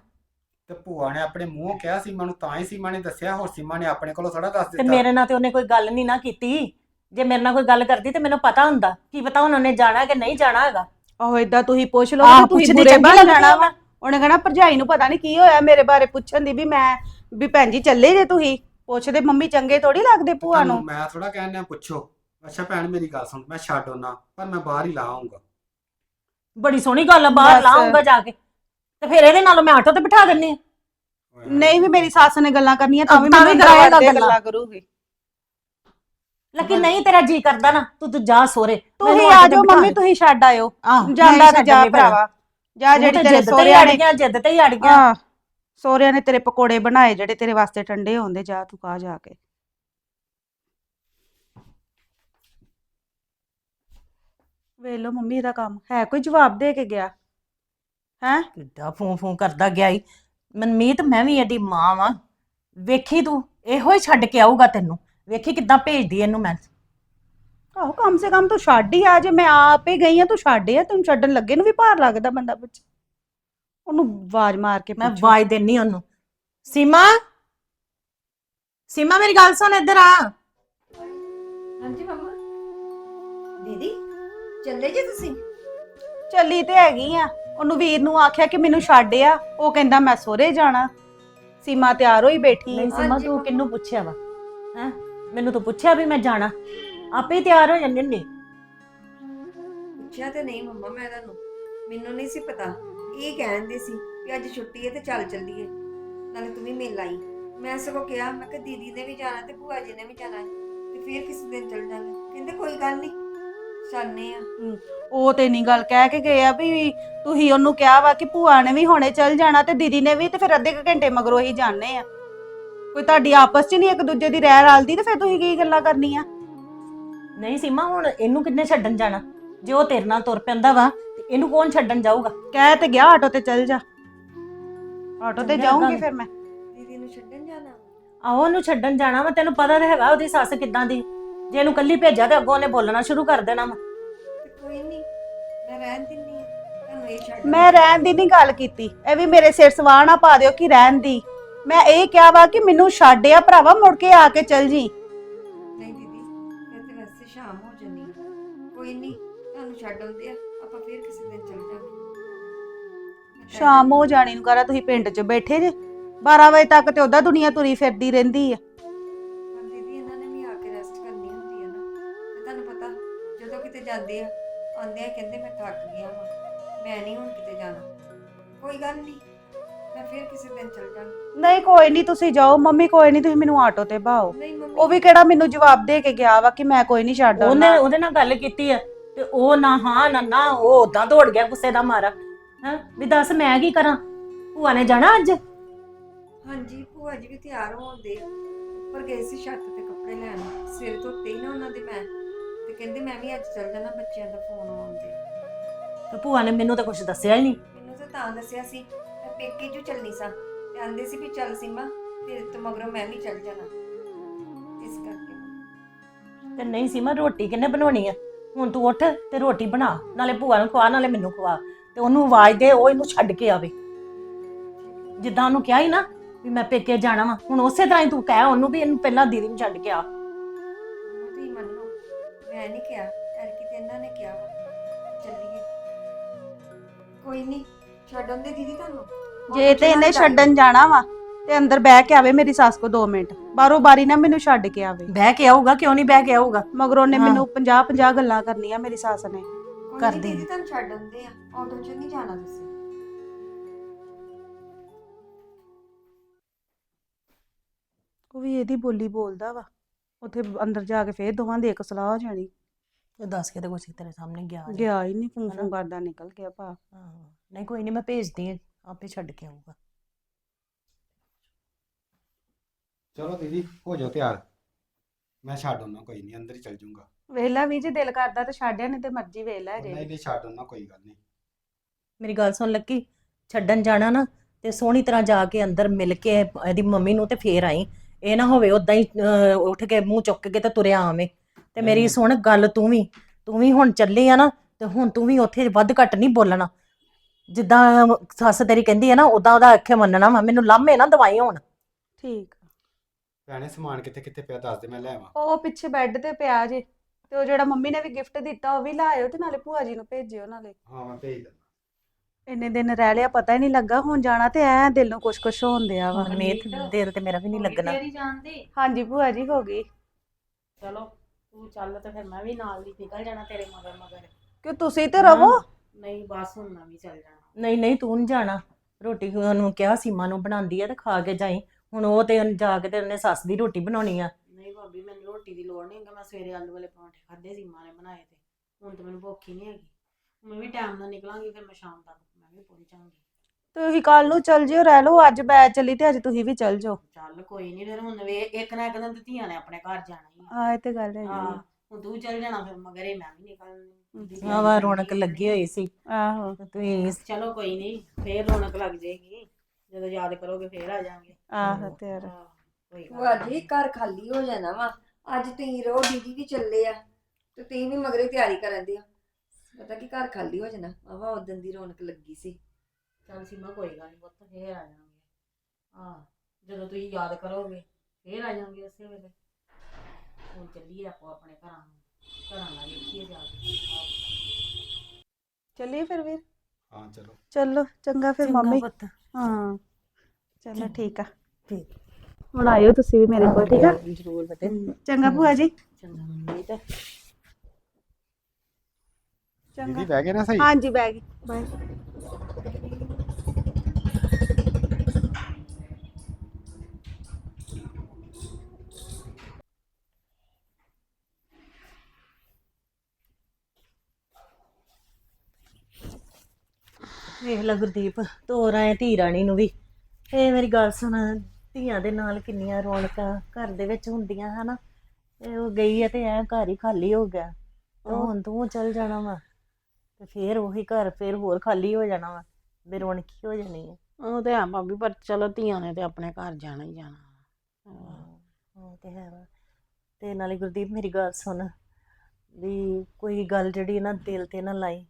ਤੇ ਭੂਆ ਨੇ ਆਪਣੇ ਮੂੰਹੋਂ ਕਿਹਾ ਸੀਮਾ ਨੂੰ ਤਾਂ ਹੀ ਸੀਮਾ ਨੇ ਦੱਸਿਆ ਹੋਰ ਸੀਮਾ ਨੇ ਆਪਣੇ ਕੋਲੋਂ ਥੋੜਾ ਦੱਸ ਤੇ ਦਿੱਤਾ। ਮੇਰੇ ਨਾਲ ਤੇ ਉਹਨੇ ਕੋਈ ਗੱਲ ਨਹੀਂ ਨਾ ਕੀਤੀ। ਜੇ ਮੇਰੇ ਨਾਲ ਕੋਈ ਗੱਲ ਕਰਦੀ ਤੇ ਮੈਨੂੰ ਪਤਾ ਹੁੰਦਾ। ਕੀ ਪਤਾ ਉਹਨਾਂ ਨੇ ਜਾਣਾ ਕਿ ਨਹੀਂ ਜਾਣਾ ਹੈਗਾ। ਆਹੋ ਏਦਾਂ ਤੁਸੀਂ ਪੁੱਛ ਲਓ ਤੇ ਤੁਸੀਂ ਬੁਰੇ ਚੰਗੀ ਬਣ ਜਾਣਾ ਵਾ। ਉਹਨੇ ਕਹਣਾ ਭਰਜਾਈ ਨੂੰ ਪਤਾ ਨਹੀਂ ਕੀ ਹੋਇਆ ਮੇਰੇ ਬਾਰੇ ਪੁੱਛਣ ਦੀ ਵੀ ਮੈਂ ਵੀ ਭੈਣ ਜੀ ਚੱਲੇ ਜੇ ਤੁਸੀਂ। ਪੁੱਛਦੇ ਮੰਮੀ ਚੰਗੇ ਥੋੜੀ ਲੱਗਦੇ ਭੂਆ ਤੁਹਾਨੂੰ ਨੂੰ ਮੈਂ ਥੋੜਾ ਕਹਿੰਦਾ ਪੁੱਛੋ। ਅੱਛਾ ਭੈਣ ਮੇਰੀ ਗੱਲ ਸੁਣ ਮੈਂ ਛੱਡ ਆਉਣਾ ਪਰ ਮੈਂ ਬਾਹਰ ਹੀ ਲਾ ਆਉਂਗਾ ਬੜੀ ਸੋਹਣੀ ਗੱਲ ਆ ਬਾਹਰ ਬਸ। ਲਾਉਂਗਾ ਜਾ ਕੇ। ਤੇ ਫਿਰ ਇਹਦੇ ਨਾਲੋਂ ਮੈਂ ਆਟੋ ਤੇ ਬਿਠਾ ਦਿੰਨੀ ਆ। ਨਹੀਂ ਵੀ ਮੇਰੀ ਸੱਸ ਨੇ ਗੱਲਾਂ ਕਰਨੀਆਂ ਤਾਂ ਵੀ ਤਾਂ ਮੈਂ ਵੀ ਕਰਾਏਗਾ ਦਰਵਾਜ਼ੇ ਗੱਲਾਂ। ਗੱਲਾਂ ਕਰੂਗੀ। ਲੇਕਿਨ ਨਹੀਂ ਤੇਰਾ ਜੀ ਕਰਦਾ ਨਾ ਤੂੰ ਤੂੰ ਜਾ ਸੋਰੇ ਤੁਸੀਂ ਆ ਜਾਓ ਮੰਮੀ ਤੁਸੀਂ ਛੱਡ ਆਇਓ। ਜਾਂਦਾ ਤੇ ਜਾ ਭਰਾਵਾ। ਜਾ ਜਿਹੜੀ ਤੇਰੇ ਸੋਹਰਿਆਂ ਨੇ ਗਿਆ ਜਿੱਦ ਤੇ ਹੀ ਅੜ ਗਿਆ। ਹਾਂ ਸੋਹਰਿਆਂ ਨੇ ਤੇਰੇ ਪਕੌੜੇ ਬਣਾਏ ਜਿਹੜੇ ਤੇਰੇ ਵਾਸਤੇ ਠੰਡੇ ਹੁੰਦੇ ਜਾ ਤੂੰ ਕਾ ਜਾ ਕੇ। ਵੇਖ ਲਓ ਮੰਮੀ ਦਾ ਕੰਮ ਹੈ ਕੋਈ ਜਵਾਬ ਦੇ ਕੇ ਗਿਆ? ਹੈ? ਕਿੱਡਾ ਫੋਂ ਫੋਂ ਕਰਦਾ ਗਿਆ ਈ। ਮਨਮੀਤ ਮੈਂ ਵੀ ਇਹਦੀ ਮਾਂ ਵਾਂ। ਵੇਖੀ ਤੂੰ ਇਹੋ ਹੀ ਛੱਡ ਕੇ ਆਊਗਾ ਤੈਨੂੰ। ਵੇਖੀ ਕਿੱਦਾਂ ਭੇਜਦੀ ਇਹਨੂੰ ਮੈਂ। ਆਹੋ ਕਮ ਸੇ ਕਮ ਤੂੰ ਛੱਡ ਹੀ ਆ ਜੇ ਮੈਂ ਆਪੇ ਗਈ ਆ ਤੂੰ ਛੱਡ ਆ ਤੈਨੂੰ ਛੱਡਣ ਲੱਗੇ ਨੂੰ ਵੀ ਭਾਰ ਲੱਗਦਾ ਬੰਦਾ ਵਿੱਚ ਉਹਨੂੰ ਆਵਾਜ਼ ਮਾਰ ਕੇ ਮੈਂ ਪੁੱਛੋ। ਆਵਾਜ਼ ਦੇਣੀ ਉਹਨੂੰ। ਸੀਮਾ? ਸੀਮਾ ਮੇਰੀ ਗੱਲ ਸੁਣ ਇੱਧਰ ਆ। ਹਾਂਜੀ ਮੰਮਾ। ਦੀਦੀ ਚੱਲੇ ਜੇ ਤੁਸੀਂ? ਚੱਲੀ ਤੇ ਹੈਗੀ ਆ। ਉਹਨੂੰ ਵੀਰ ਨੂੰ ਆਖਿਆ ਕਿ ਮੈਨੂੰ ਛੱਡ ਆ। ਉਹ ਕਹਿੰਦਾ ਮੈਂ ਸੋਹਰੇ ਜਾਣਾ। ਸੀਮਾ ਤਿਆਰ ਹੋਈ ਬੈਠੀ। ਨਹੀਂ ਹੈ ਸੀਮਾ ਹਾਂਜੀ, ਤੂੰ ਮੰਮਾ। ਕਿੰਨੂੰ ਪੁੱਛਿਆ ਵਾ? ਹੈ? ਮੈਨੂੰ ਤੂੰ ਪੁੱਛਿਆ ਵੀ ਮੈਂ ਜਾਣਾ। ਆਪੇ ਤਿਆਰ ਹੋ ਜਾਂਦੇ ਨੇ ਪੁੱਛਿਆ ਤੇ ਨਹੀਂ ਮੰਮਾ ਮੈਂ ਤੁਹਾਨੂੰ। ਮੈਨੂੰ ਨਹੀਂ ਸੀ ਪਤਾ। ਇਹ ਕਹਿੰਦੇ ਸੀ ਕਿ ਅੱਜ ਛੁੱਟੀ ਹੈ ਤੇ ਚੱਲ ਚੱਲੀਏ। ਨਾਲੇ ਤੂੰ ਵੀ ਮਿਲ ਆਈ। ਮੈਂ ਸਗੋਂ ਕਿਹਾ ਮੈਂ ਕਿ ਦੀਦੀ ਨੇ ਵੀ ਜਾਣਾ ਤੇ ਭੂਆ ਜੀ ਨੇ ਵੀ ਜਾਣਾ ਹੈ, ਤੇ ਫਿਰ ਕਿਸੇ ਦਿਨ ਚੱਲ ਜਾਵਾਂਗੇ ਕਹਿੰਦੇ ਕੋਈ ਗੱਲ ਨਹੀਂ ਚੱਲਨੇ ਆ ਉਹ ਤੇ ਨਹੀਂ ਗੱਲ ਕਹਿ ਕੇ ਗਏ ਆ ਵੀ ਤੁਸੀਂ ਉਹਨੂੰ ਕਿਹਾ ਵਾ ਕਿ ਭੂਆ ਨੇ ਵੀ ਹੁਣੇ ਚੱਲ ਜਾਣਾ ਤੇ ਦੀਦੀ ਨੇ ਵੀ ਤੇ ਫਿਰ ਅੱਧੇ ਕੁ ਘੰਟੇ ਮਗਰੋਂ ਹੀ ਜਾਣੇ ਆ। ਕੋਈ ਤੁਹਾਡੀ ਆਪਸ 'ਚ ਨਹੀਂ ਇੱਕ ਦੂਜੇ ਦੀ ਰਹਿ ਰਲਦੀ ਤੇ ਫਿਰ ਤੁਸੀਂ ਕੀ ਗੱਲਾਂ ਕਰਨੀਆਂ? ਨਹੀਂ ਸੀਮਾ ਹੁਣ ਇਹਨੂੰ ਕਿੰਨੇ ਛੱਡਣ ਜਾਣਾ? ਜੇ ਉਹ ਤੇਰੇ ਨਾਲ ਤੁਰ ਪੈਂਦਾ ਵਾ ਤੇ ਇਹਨੂੰ ਕੌਣ ਛੱਡਣ ਜਾਊਗਾ? ਕਹਿ ਤੇ ਗਿਆ ਆਟੋ ਤੇ ਚੱਲ ਜਾ। ਆਟੋ ਤੇ ਜਾਊਂਗੀ। ਫਿਰ ਮੈਂ। ਦੀਦੀ ਨੂੰ ਛੱਡਣ ਜਾਣਾ ਆਹੋ ਉਹਨੂੰ ਛੱਡਣ ਜਾਣਾ ਵਾ ਤੈਨੂੰ ਪਤਾ ਤਾਂ ਹੈਗਾ ਉਹਦੀ ਸੱਸ ਕਿੱਦਾਂ ਦੀ। ਜੇ ਇਹਨੂੰ ਕੱਲੀ ਭੇਜਿਆ ਤੇ ਅੱਗੋਂ ਉਹਨੇ ਬੋਲਣਾ ਸ਼ੁਰੂ ਕਰ ਦੇਣਾ ਵਾ। ਤੇ ਕੋਈ ਨਹੀਂ ਮੈਂ ਰਹਿਣ ਦਿੰਨੀ ਆ ਤੁਹਾਨੂੰ ਇਹ ਛੱਡ ਮੈਂ ਰਹਿਣ ਦੀ ਨਹੀਂ ਗੱਲ ਕੀਤੀ। ਇਹ ਵੀ ਮੇਰੇ ਸਿਰ ਸਵਾਹ ਨਾ ਪਾ ਦਿਓ ਕਿ ਰਹਿਣ ਦੀ। ਮੈਂ ਇਹ ਕਿਹਾ ਵਾ ਕਿ ਮੈਨੂੰ ਛੱਡਿਆ ਭਰਾਵਾ ਮੁੜ ਕੇ ਆ ਕੇ ਚੱਲ ਜੀ। ਕੋਈ ਨਹੀਂ ਤੁਹਾਨੂੰ ਛੱਡ ਆਉਂਦੇ ਆ ਆਪਾਂ ਫੇਰ ਕਿਸੇ ਦਿਨ ਚੱਲ ਕਹਿ ਸ਼ਾਮ ਹੋ ਜਾਣੀ ਨੂੰ ਕਰਾ ਤੁਸੀਂ ਪਿੰਡ 'ਚ ਬੈਠੇ ਜੇ। 12 ਵਜੇ ਤੱਕ ਤੇ ਉਹਦਾ ਦੁਨੀਆ ਤੁਰੀ ਫਿਰਦੀ ਰਹਿੰਦੀ ਆ। ਪਰ ਦੀਦੀ ਇਹਨਾਂ ਨੇ ਵੀ ਆ ਕੇ ਰੈਸਟ ਕਰਨੀ ਹੁੰਦੀ ਹੈ ਨਾ। ਤੇ ਤੁਹਾਨੂੰ ਪਤਾ ਜਦੋਂ ਕਿਤੇ ਜਾਂਦੇ ਆ ਆਉਂਦੇ ਆ ਕਹਿੰਦੇ ਮੈਂ ਥੱਕ ਗਿਆ ਮੈਂ ਨਹੀਂ ਹੁਣ ਕਿਤੇ ਜਾਣਾ। ਕੋਈ ਗੱਲ ਨਹੀਂ ਮੈਂ ਫਿਰ ਕਿਸੇ ਦਿਨ ਚੱਲ ਜਾਵਾਂਗੀ ਨਹੀਂ ਕੋਈ ਨਹੀਂ ਤੁਸੀਂ ਜਾਓ। ਮੰਮੀ ਕੋਈ ਨਹੀਂ ਤੁਸੀਂ ਮੈਨੂੰ ਆਟੋ ਤੇ ਨਹੀਂ ਮੰਮੀ। ਉਹ ਵੀ ਕਿਹੜਾ ਮੈਨੂੰ ਜਵਾਬ ਦੇ ਕੇ ਗਿਆ ਵਾ ਕਿ ਮੈਂ ਕੋਈ ਨਹੀਂ ਛੱਡ ਉਹਨੇ ਆਉਣਾ ਉਹਦੇ ਨਾਲ ਗੱਲ ਕੀਤੀ ਆ ਤੇ ਉਹ ਨਾ ਹਾਂ ਨਾ ਨਾ ਉਹ ਉਦਾਂ ਦੌੜ ਗਿਆ ਗੁੱਸੇ ਦਾ ਮਾਰਾ। ਹਾਂ? ਵੀ ਦੱਸ ਮੈਂ ਕੀ ਕਰਾਂ? ਭੂਆ ਨੇ ਜਾਣਾ ਅੱਜ? ਹਾਂਜੀ ਭੂਆ ਜੀ ਵੀ ਤਿਆਰ ਹੋਣ ਦੇ। ਉੱਪਰ ਗਏ ਸੀ ਛੱਤ ਤੇ ਕੱਪੜੇ ਲੈਣ। ਸਿਰ ਧੋਤੇ ਹੀ ਨਾ ਉਹਨਾਂ ਦੇ ਮੈਂ। ਤੇ ਕਹਿੰਦੇ ਮੈਂ ਵੀ ਅੱਜ ਚੱਲ ਜਾਣਾ ਬੱਚਿਆਂ ਦਾ ਫੋਨ ਆਉਂਦੇ ਤੇ। ਭੂਆ ਨੇ ਮੈਨੂੰ ਤਾਂ ਕੁਝ ਦੱਸਿਆ ਹੀ ਨਹੀਂ। ਮੈਨੂੰ ਤਾਂ ਤਾਂ ਦੱਸਿਆ ਸੀ। ਪੇਕੇ ਜੂ ਚੱਲਣੀ ਸਾਂ। ਤੇ ਆਂਦੇ ਸੀ ਵੀ ਚੱਲ ਸੀਮਾ ਤੇਰੇ ਤੋਂ ਮਗਰੋਂ ਮੈਂ ਵੀ ਚੱਲ ਜਾਣਾ। ਇਸ ਕਰਕੇ। ਤੇ ਨਹੀਂ ਸੀ ਮੈਂ ਰੋਟੀ ਕਿੰਨੇ ਬਣਾਉਣੀ ਆ? ਹੁਣ ਤੂੰ ਉੱਠ ਤੇ ਰੋਟੀ ਬਣਾ ਨਾਲੇ ਭੂਆ ਨੂੰ ਖਵਾ ਨਾਲੇ ਮੈਨੂੰ ਖਵਾ। ਤੇ ਉਹਨੂੰ ਆਵਾਜ਼ ਦੇ ਉਹ ਇਹਨੂੰ ਛੱਡ ਕੇ ਆਵੇ। ਜਿੱਦਾਂ ਉਹਨੂੰ ਕਿਹਾ ਹੀ ਨਾ ਵੀ ਮੈਂ ਪੇਕੇ ਜਾਣਾ ਵਾ ਹੁਣ ਉਸੇ ਤਰ੍ਹਾਂ ਹੀ ਤੂੰ ਕਹਿ ਉਹਨੂੰ ਵੀ ਇਹਨੂੰ ਪਹਿਲਾਂ ਦੀਦੀ ਨੂੰ ਛੱਡ ਕੇ ਆ। ਮੰਮਾ ਤੁਸੀਂ ਮੰਨੋ ਮੈਂ ਨਹੀਂ ਕਿਹਾ ਐਰਕੀ ਤੇ ਇਹਨਾਂ ਨੇ ਕਿਹਾ ਵਾ। ਚੱਲੀਏ। ਕੋਈ ਨਹੀਂ ਛੱਡ ਆਉਂਦੇ ਦੀਦੀ ਤੁਹਾਨੂੰ। ਜੇ ਤੇ ਇਹਨੇ ਛੱਡਣ ਜਾਣਾ ਵਾ ਤੇ ਅੰਦਰ ਬਹਿ ਕੇ ਆਵੇ ਮੇਰੀ ਸੱਸ ਕੋ 2 ਮਿੰਟ। ਬਾਰੋ ਬਾਰੀ ਨਾ ਮੈਨੂੰ ਛੱਡ ਕੇ ਆਵੇ। ਬਹਿ ਕੇ ਆਊਗਾ? ਕਿਉਂ ਨਹੀਂ ਬਹਿ ਕੇ ਆਊਗਾ? ਮਗਰੋਂ ਨੇ ਹਾਂ। ਮੈਨੂੰ 50 50 ਗੱਲਾਂ ਕਰਨੀਆਂ ਮੇਰੀ ਸੱਸ ਨੇ। ਕਰਦੇ ਦੀਦੀ ਤੁਹਾਨੂੰ ਛੱਡ ਆਉਂਦੇ ਆ। ਆਟੋ 'ਚ ਨਹੀਂ ਜਾਣਾ ਤੁਸੀਂ। ਉਹ ਵੀ ਇਹਦੀ ਬੋਲੀ ਬੋਲਦਾ ਵਾ। ਉੱਥੇ ਅੰਦਰ ਜਾ ਕੇ ਫੇਰ ਦੋਵਾਂ ਦੀ ਇੱਕ ਸਲਾਹ ਹੋ ਜਾਣੀ। ਇਹ ਦੱਸ ਕੇ ਤੇ ਕੁਛ ਤੇਰੇ ਸਾਹਮਣੇ ਗਿਆ ਨੀ। ਗਿਆ ਹੀ ਨਹੀਂ ਫੂੰ ਹਨਾ? ਫੂੰ ਕਰਦਾ ਨਿਕਲ ਗਿਆ ਭਾ। ਨਹੀਂ ਕੋਈ ਨਹੀਂ ਮੈਂ ਭੇਜਦੀ ਆ ਆਪੇ ਛੱਡ ਕੇ ਆਊਗਾ। ਚਲੋ ਦੀਦੀ ਹੋ ਜਾਓ ਤਿਆਰ। ਮੈਂ ਛੱਡ ਆਉਣਾ ਕੋਈ ਨਹੀਂ ਅੰਦਰ ਹੀ ਚੱਲ ਜਾਊਂਗਾ। ਵੇਲਾ ਵੀ ਜੇ ਦਿਲ ਕਰਦਾ ਤੇ ਛੱਡਿਆ ਨਹੀਂ ਤੇ ਮਰਜ਼ੀ ਵੇਲਾ ਜੇ। ਨਹੀਂ ਨਹੀਂ ਛੱਡ ਆਉਣਾ ਕੋਈ ਗੱਲ ਨਹੀਂ। ਮੇਰੀ ਗੱਲ ਸੁਣ ਲੱਕੀ ਛੱਡਣ ਜਾਣਾ ਨਾ ਤੇ ਸੋਹਣੀ ਤਰ੍ਹਾਂ ਜਾ ਕੇ ਅੰਦਰ ਮਿਲ ਕੇ ਇਹਦੀ ਮੰਮੀ ਨੂੰ ਤੇ ਫੇਰ ਆਈ। ਇਹ ਨਾ ਹੋਵੇ ਉਦਾਂ ਹੀ ਅਹ, ਉੱਠ ਕੇ ਮੂੰਹ ਚੁੱਕ ਕੇ ਤੇ ਤੁਰਿਆ ਆਵੇਂ। ਤੇ ਮੇਰੀ। ਸੁਣ ਗੱਲ ਤੂੰ ਵੀ ਤੂੰ ਵੀ ਹੁਣ ਚੱਲੀ ਆ ਨਾ ਤੇ ਹੁਣ ਤੂੰ ਵੀ ਉੱਥੇ ਵੱਧ ਘੱਟ ਨਹੀਂ ਬੋਲਣਾ। ਜਿੱਦਾਂ ਸੱਸ ਤੇਰੀ ਕਹਿੰਦੀ ਆ ਨਾ ਉਦਾਂ ਉਹਦਾ ਅੱਖੇ ਮੰਨਣਾ ਵਾ ਮੈਨੂੰ ਲਾਮੇ ਨਾ ਦਵਾਈ ਹੋਣ। ਠੀਕ। ਭੈਣੇ ਸਮਾਨ ਕਿੱਥੇ ਕਿੱਥੇ ਪਿਆ ਦੱਸ ਦੇ ਮੈਂ ਲੈ ਆਵਾਂ। ਉਹ ਪਿੱਛੇ ਬੈੱਡ ਤੇ ਪਿਆ ਜੇ ਤੇ ਉਹ ਜਿਹੜਾ ਮੰਮੀ ਨੇ ਵੀ ਗਿਫਟ ਦਿੱਤਾ ਉਹ ਵੀ ਲਾਇਓ ਤੇ ਨਾਲੇ ਭੂਆ ਜੀ ਨੂੰ ਭੇਜਿਓ ਨਾਲੇ। ਹਾਂ ਮੈਂ ਭੇਜ ਦਿੰਦਾ। ਇੰਨੇ ਦਿਨ ਰਹਿ ਲਿਆ ਪਤਾ ਹੀ ਨਹੀਂ ਲੱਗਾ ਹੁਣ ਜਾਣਾ ਤੇ ਐ ਦਿਲ ਨੂੰ ਕੁਛ ਕੁਛ ਹੋਣ ਦਿਆ ਵਾ। ਮਨਮੀਤ ਦੇਰ ਤੇ ਮੇਰਾ ਵੀ ਨਹੀਂ ਲੱਗਣਾ। ਤੇਰੀ ਜਾਣਦੀ ਹਾਂਜੀ ਭੂਆ ਜੀ ਹੋ ਗਈ। ਚਲੋ ਤੂੰ ਚੱਲ ਤੇ ਫਿਰ ਮੈਂ ਵੀ ਨਾਲ ਹੀ ਨਿਕਲ ਜਾਣਾ ਤੇਰੇ ਮਗਰ ਮਗਰ। ਕਿ ਤੁਸੀਂ ਤੇ ਰਵੋ? ਨਹੀਂ ਬਸ ਹੁਣ ਮੈਂ ਵੀ ਚੱਲ ਜਾਣਾ। ਨਹੀਂ ਨਹੀਂ ਤੂੰ ਨਹੀਂ ਜਾਣਾ। ਰੋਟੀ ਉਹਨੂੰ ਕਿਹਾ ਸੀਮਾ ਨੂੰ ਬਣਾਉਂਦੀ ਆ ਤੇ ਖਾ ਕੇ ਜਾਈ। ਹੁਣ ਉਹ ਤੇ ਜਾ ਕੇ ਤੇ ਉਹਨੇ ਸੱਸ ਦੀ ਰੋਟੀ ਬਣਾਉਣੀ ਆ। ਨਹੀਂ ਭਾਬੀ ਮੈਨੂੰ ਰੋਟੀ ਦੀ ਲੋੜ ਨਹੀਂ ਹੈਗਾ। ਮੈਂ ਸਵੇਰੇ ਆਲੂ ਵਾਲੇ ਪਰੌਂਠੇ ਖਾਦੇ ਸੀ ਮਾਂ ਨੇ ਬਣਾਏ ਤੇ। ਹੁਣ ਤੇ ਮੈਨੂੰ ਭੁੱਖ ਹੀ ਨਹੀਂ ਹੈਗੀ। ਮੈਂ ਵੀ ਟਾਈਮ ਨਾਲ ਨਿਕਲਾਂਗੀ ਫਿਰ ਮੈਂ ਸ਼ਾਮ ਤੱਕ ਮੈਂ ਵੀ ਪਹੁੰਚਾਂਗੀ ਤੁਸੀਂ ਕੱਲ ਨੂੰ ਚੱਲ ਜਿਓ ਰਹਿ ਲਓ। ਅੱਜ ਬੈ ਚੱਲੀ ਤੇ ਅੱਜ ਤੁਸੀਂ ਵੀ ਚੱਲ ਜਾਓ। ਚੱਲ ਕੋਈ ਨਹੀਂ ਫਿਰ ਹੁਣ ਵੇ ਇੱਕ ਨਾ ਇੱਕ ਦਿਨ ਤੇ ਧੀਆਂ ਨੇ ਆਪਣੇ ਘਰ ਜਾਣਾ ਹੀ ਆ। ਇਹ ਤੇ ਗੱਲ ਹੈਗੀ ਹਾਂ। ਆ। ਹੁਣ ਤੂੰ ਚੱਲ ਜਾਣਾ ਫਿਰ ਮਗਰੇ ਮੈਂ ਵੀ ਨਿਕਲਣੀ ਆਵਾ ਰੌਣਕ ਲੱਗੀ ਹੋਈ ਸੀ। ਆਹੋ। ਤੇ ਤੁਸੀਂ ਚਲੋ ਕੋਈ ਨਹੀਂ ਫੇਰ ਰੌਣਕ ਲੱਗ ਜਾਏਗੀ ਜਦੋਂ ਯਾਦ ਕਰੋਗੇ ਫੇਰ ਆ ਜਾਾਂਗੇ। ਆਹੋ ਤੇ ਯਾਰ ਕੋਈ ਗੱਲ ਭੂਆ ਜੀ ਘਰ ਖਾਲੀ ਹੋ ਜਾਣਾ ਵਾ। ਅੱਜ ਤੁਸੀਂ ਰਹੋ ਦੀਦੀ ਵੀ ਚੱਲੇ ਆ। ਤੇ ਤੁਸੀਂ ਵੀ ਮਗਰੇ ਤਿਆਰੀ ਕਰਨ ਦੇ ਆ ਪਤਾ ਕੀ ਘਰ ਖਾਲੀ ਹੋ ਜਾਣਾ। ਆਵਾ ਉਦੋਂ ਦੀ ਰੌਣਕ ਲੱਗੀ ਸੀ। ਚੱਲ ਸੀਮਾ ਕੋਈ ਗੱਲ ਨਹੀਂ ਪੁੱਤ ਫੇਰ ਆ ਜਾਵਾਂਗੇ ਹਾਂ ਜਦੋਂ ਤੁਸੀਂ ਯਾਦ ਕਰੋਗੇ ਫੇਰ ਆ ਜਾਵਾਂਗੇ ਉਸੇ ਵੇਲੇ। ਹੁਣ ਚੱਲੀਏ ਆਪੋ ਆਪਣੇ ਘਰਾਂ ਨੂੰ ਘਰਾਂ ਨਾਲ ਦੇਖੀਏ ਜਾ ਕੇ। ਆਹੋ। ਚੱਲੀਏ ਫਿਰ ਵੀਰ? ਹਾਂ ਚਲੋ। ਚਲੋ ਚੰਗਾ ਫਿਰ ਚੰਗਾ ਮੰਮੀ। ਪੁੱਤ। ਹਾਂ ਚਲੋ ਠੀਕ। ਆ। ਠੀਕ। ਹੁਣ ਆਇਓ ਤੁਸੀਂ ਵੀ ਮੇਰੇ ਕੋਲ ਠੀਕ ਆ? ਜ਼ਰੂਰ ਬਤੇ ਚੰਗਾ ਭੂਆ ਜੀ। ਚੰਗਾ ਮਨਮੀਤ ਚੰਗਾ। ਦੀਦੀ ਬਹਿ ਗਏ ਨਾ ਸਹੀ? ਹਾਂਜੀ ਬੈ ਗਈ ਬਾਏ। ਵੇਖ ਲੈ ਗੁਰਦੀਪ ਤੋਰ ਆਏ ਧੀ ਰਾਣੀ ਨੂੰ ਵੀ। ਇਹ ਮੇਰੀ ਗੱਲ ਸੁਣ ਧੀਆਂ ਦੇ ਨਾਲ ਕਿੰਨੀਆਂ ਰੌਣਕਾਂ ਘਰ ਦੇ ਵਿੱਚ ਹੁੰਦੀਆਂ ਹਨਾ? ਤੇ ਉਹ ਗਈ ਹੈ ਤੇ ਐ ਘਰ ਹੀ ਖਾਲੀ ਹੋ ਗਿਆ। ਤੇ ਉਹ- ਹੁਣ ਤੂੰ ਚੱਲ ਜਾਣਾ ਵਾ। ਤੇ ਫੇਰ ਉਹੀ ਘਰ ਫੇਰ ਹੋਰ ਖਾਲੀ ਹੋ ਜਾਣਾ ਵਾ। ਬੇਰੌਣਕੀ ਹੋ ਜਾਣੀ ਹੈ ਉਹ ਤੇ ਹੈ ਭਾਬੀ ਪਰ ਚਲੋ ਧੀਆਂ ਨੇ ਤੇ ਆਪਣੇ ਘਰ ਜਾਣਾ ਹੀ ਜਾਣਾ। ਉਹ ਤੇ ਹੈ ਵਾ। ਤੇ ਨਾਲੇ ਗੁਰਦੀਪ ਮੇਰੀ ਗੱਲ ਸੁਣ। ਵੀ ਕੋਈ ਗੱਲ ਜਿਹੜੀ ਨਾ ਦਿਲ ਤੇ ਨਾ ਲਾਈ।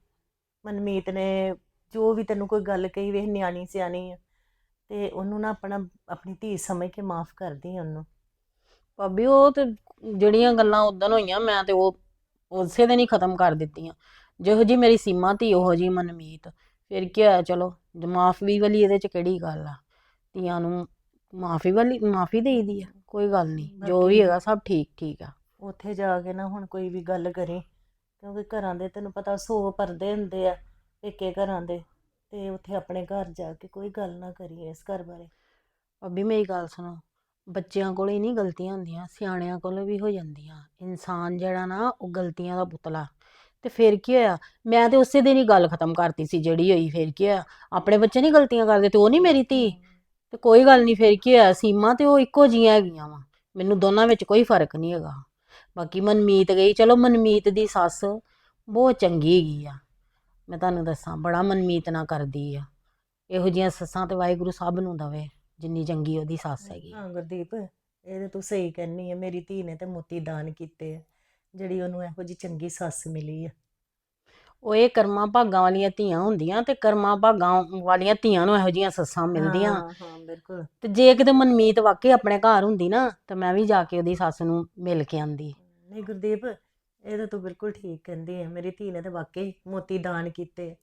ਮਨਮੀਤ ਨੇ ਜੋ ਵੀ ਤੈਨੂੰ ਕੋਈ ਗੱਲ ਕਹੀ ਵੇ ਨਿਆਣੀ ਸਿਆਣੀ ਆ ਤੇ ਉਹਨੂੰ ਨਾ ਆਪਣਾ ਆਪਣੀ ਧੀ ਸਮਝ ਕੇ ਮਾਫ ਕਰਦੀ ਉਹਨੂੰ। ਭਾਬੀ ਉਹ ਤੇ ਜਿਹੜੀਆਂ ਗੱਲਾਂ ਉਦੋਂ ਹੋਈਆਂ ਮੈਂ ਤੇ ਉਹ ਉਸੇ ਦਿਨ ਹੀ ਖਤਮ ਕਰ ਦਿੱਤੀਆਂ। ਜਿਹੋ ਜੀ ਮੇਰੀ ਸੀਮਾ ਤੀ ਉਹੋ ਜੀ ਮਨਮੀਤ। ਫਿਰ ਕੀ ਹੋਇਆ ਚਲੋ ਮਾਫੀ ਵਾਲੀ ਇਹਦੇ ਚ ਕਿਹੜੀ ਗੱਲ ਆ? ਧੀਆਂ ਨੂੰ ਮਾਫੀ ਵਾਲੀ ਮਾਫੀ ਦੇਈਦੀ ਆ ਕੋਈ ਗੱਲ ਨਹੀਂ। ਜੋ ਵੀ ਹੈਗਾ ਸਭ ਠੀਕ ਠੀਕ ਆ। ਉੱਥੇ ਜਾ ਕੇ ਨਾ ਹੁਣ ਕੋਈ ਵੀ ਗੱਲ ਕਰੇ ਕਿਉਂਕਿ ਘਰਾਂ ਦੇ ਤੈਨੂੰ ਪਤਾ ਸੌ ਪਰਦੇ ਹੁੰਦੇ ਆ। ਪੇਕੇ ਘਰਾਂ ਦੇ, ਤੇ ਉੱਥੇ ਆਪਣੇ ਘਰ ਜਾ ਕੇ ਕੋਈ ਗੱਲ ਨਾ ਕਰੀਏ ਇਸ ਘਰ ਬਾਰੇ। ਭਾਬੀ, ਮੇਰੀ ਗੱਲ ਸੁਣੋ, ਬੱਚਿਆਂ ਕੋਲ ਹੀ ਨਹੀਂ ਗਲਤੀਆਂ ਹੁੰਦੀਆਂ, ਸਿਆਣਿਆਂ ਕੋਲ ਵੀ ਹੋ ਜਾਂਦੀਆਂ। ਇਨਸਾਨ ਜਿਹੜਾ ਨਾ, ਉਹ ਗਲਤੀਆਂ ਦਾ ਪੁਤਲਾ। ਤੇ ਫਿਰ ਕੀ ਹੋਇਆ? ਮੈਂ ਤੇ ਉਸੇ ਦਿਨ ਹੀ ਗੱਲ ਖਤਮ ਕਰਤੀ ਸੀ, ਜਿਹੜੀ ਹੋਈ, ਫਿਰ ਕੀ ਹੋਇਆ? ਆਪਣੇ ਬੱਚੇ ਨਹੀਂ ਗਲਤੀਆਂ ਕਰਦੇ, ਤੇ ਉਹ ਨਹੀਂ ਮੇਰੀ ਧੀ? ਤੇ ਕੋਈ ਗੱਲ ਨਹੀਂ, ਫਿਰ ਕੀ ਹੋਇਆ? ਸੀਮਾ ਤੇ ਉਹ ਇੱਕੋ ਜੀਆਂ ਹੈਗੀਆਂ ਵਾ। ਮੈਨੂੰ ਦੋਨਾਂ ਵਿੱਚ ਕੋਈ ਫ਼ਰਕ ਨਹੀਂ ਹੈਗਾ। ਬਾਕੀ ਮਨਮੀਤ ਗਈ, ਚਲੋ ਮਨਮੀਤ ਦੀ ਸੱਸ ਬਹੁਤ ਚੰਗੀ ਹੈਗੀ ਆ। ਮੈਂ ਤੁਹਾਨੂੰ ਦੱਸਾਂ ਬੜਾ ਮਨਮੀਤ ਨਾਲ ਕਰਦੀ ਆ। ਇਹੋ ਜਿਹੀਆਂ ਸੱਸਾਂ ਤੇ ਵਾਹਿਗੁਰੂ ਸਭ ਨੂੰ ਦਵੇ ਜਿੰਨੀ ਚੰਗੀ ਉਹਦੀ ਸੱਸ ਹੈਗੀ। ਹਾਂ ਗੁਰਦੀਪ ਇਹ ਤੇ ਤੂੰ ਸਹੀ ਕਹਿੰਨੀ ਹੈ ਮੇਰੀ ਧੀ ਨੇ ਤੇ ਮੋਤੀ ਦਾਨ ਕੀਤੇ ਆ ਜਿਹੜੀ ਉਹਨੂੰ ਇਹੋ ਜੀ ਚੰਗੀ ਸੱਸ ਮਿਲੀ ਆ। ਉਹ ਇਹ ਕਰਮਾਂ ਭਾਗਾਂ ਵਾਲੀਆਂ ਧੀਆਂ ਹੁੰਦੀਆਂ ਤੇ ਕਰਮਾਂ ਭਾਗਾਂ ਵਾਲੀਆਂ ਧੀਆਂ ਨੂੰ ਇਹੋ ਜਿਹੀਆਂ ਸੱਸਾਂ ਮਿਲਦੀਆਂ। ਹਾਂ ਹਾਂ ਬਿਲਕੁਲ। ਤੇ ਜੇ ਕਿਤੇ ਮਨਮੀਤ ਵਾਕਈ ਆਪਣੇ ਘਰ ਹੁੰਦੀ ਨਾ ਤਾਂ ਮੈਂ ਵੀ ਜਾ ਕੇ ਉਹਦੀ ਸੱਸ ਨੂੰ ਮਿਲ ਕੇ ਆਂਦੀ। ਨਹੀਂ ਗੁਰਦੀਪ ਇਹ ਤਾਂ ਤੂੰ ਬਿਲਕੁਲ ਠੀਕ ਕਹਿੰਦੀ ਹੈ ਮੇਰੀ ਧੀ ਨੇ ਤੇ ਵਾਕਈ ਮੋਤੀ ਦਾਨ ਕੀਤੇ